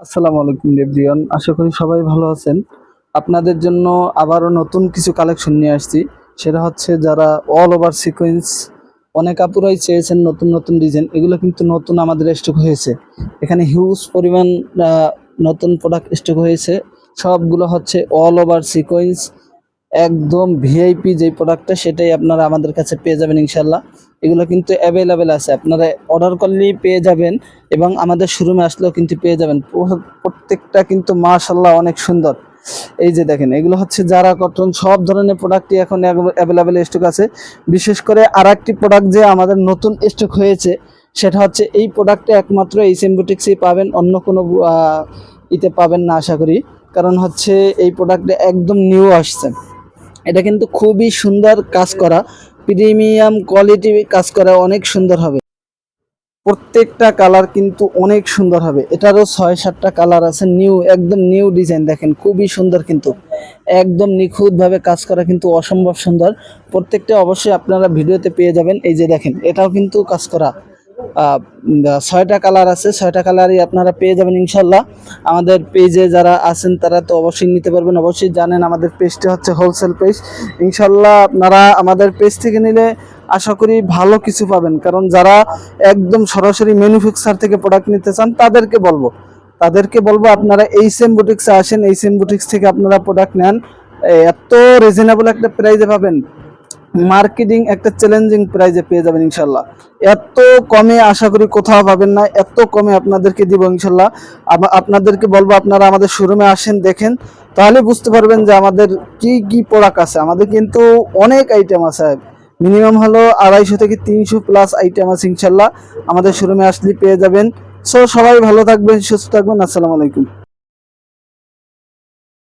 আসসালামু আলাইকুম রেবরিয়ান আশা করি সবাই ভালো আছেন। আপনাদের জন্য আবারও নতুন কিছু কালেকশন নিয়ে আসছি। সেটা হচ্ছে যারা অল ওভার সিকোয়েন্স অনেক আপুরাই চেয়েছেন নতুন নতুন ডিজাইন এগুলো কিন্তু নতুন আমাদের স্টক হয়েছে। এখানে হিউজ পরিমাণ নতুন প্রোডাক্ট স্টক হয়েছে। সবগুলো হচ্ছে অল ওভার সিকোয়েন্স একদম ভিআইপি যে প্রোডাক্টটা সেটাই আপনারা আমাদের কাছে পেয়ে যাবেন ইনশাল্লাহ এগুলো কিন্তু অ্যাভেলেবেল আছে। আপনারা অর্ডার করলেই পেয়ে যাবেন এবং আমাদের শোরুমে আসলেও কিন্তু পেয়ে যাবেন। প্রত্যেকটা কিন্তু মাশাল্লাহ অনেক সুন্দর। এই যে দেখেন, এগুলো হচ্ছে যারা কটন সব ধরনের প্রোডাক্টই এখন অ্যাভেলেবেল স্টক আছে। বিশেষ করে আর একটি প্রোডাক্ট যে আমাদের নতুন স্টক হয়েছে, সেটা হচ্ছে এই প্রোডাক্টটা একমাত্র এই সিম্বোটিক্সই পাবেন, অন্য কোনো ইতে পাবেন না আশা করি। কারণ হচ্ছে এই প্রোডাক্টটা একদম নিউ আসছে। এটা কিন্তু খুবই সুন্দর কাজ করা, প্রিমিয়াম কোয়ালিটি কাজ করা অনেক সুন্দর হবে। প্রত্যেকটা কালার কিন্তু অনেক সুন্দর হবে। এটারও ছয় সাতটা কালার আছে, নিউ, একদম নিউ ডিজাইন দেখেন, খুবই সুন্দর কিন্তু। একদম নিখুঁতভাবে কাজ করা কিন্তু অসম্ভব সুন্দর। প্রত্যেকটা অবশ্যই আপনারা ভিডিওতে পেয়ে যাবেন। এই যে দেখেন, এটাও কিন্তু কাজ করা। ছয়টা কালার আছে। ছয়টা কালারই আপনারা পেয়ে যাবেন ইনশাল্লাহ। আমাদের পেজে যারা আছেন, তারা তো অবশ্যই নিতে পারবেন। অবশ্যই জানেন, আমাদের পেজটি হচ্ছে হোলসেল পেজ ইনশাল্লাহ আপনারা আমাদের পেজ থেকে নিলে আশা করি ভালো কিছু পাবেন। কারণ যারা একদম সরাসরি ম্যানুফ্যাকচার থেকে প্রোডাক্ট নিতে চান, তাদেরকে বলব। তাদেরকে বলব, আপনারা এই সেম বুটিক্সে আসেন, এই সেম বুটিক্স থেকে আপনারা প্রোডাক্ট নেন। এত রিজনেবল একটা প্রাইজে পাবেন। মার্কেটিং একটা চ্যালেঞ্জিং প্রাইজে পেয়ে যাবেন ইনশাল্লাহ এত কমে আশা করি কোথাও পাবেন না, এত কমে আপনাদেরকে দিব ইনশাল্লাহ আপনাদেরকে বলব, আপনারা আমাদের শোরুমে আসেন, দেখেন, তাহলে বুঝতে পারবেন যে আমাদের কি কি প্রোডাক্ট আছে। আমাদের কিন্তু অনেক আইটেম আছে মিনিমাম হলো আড়াইশো থেকে তিনশো প্লাস আইটেম আছে ইনশাল্লাহ আমাদের শোরুমে আসলে পেয়ে যাবেন। সো সবাই ভালো থাকবেন, সুস্থ থাকবেন, আসসালামু আলাইকুম।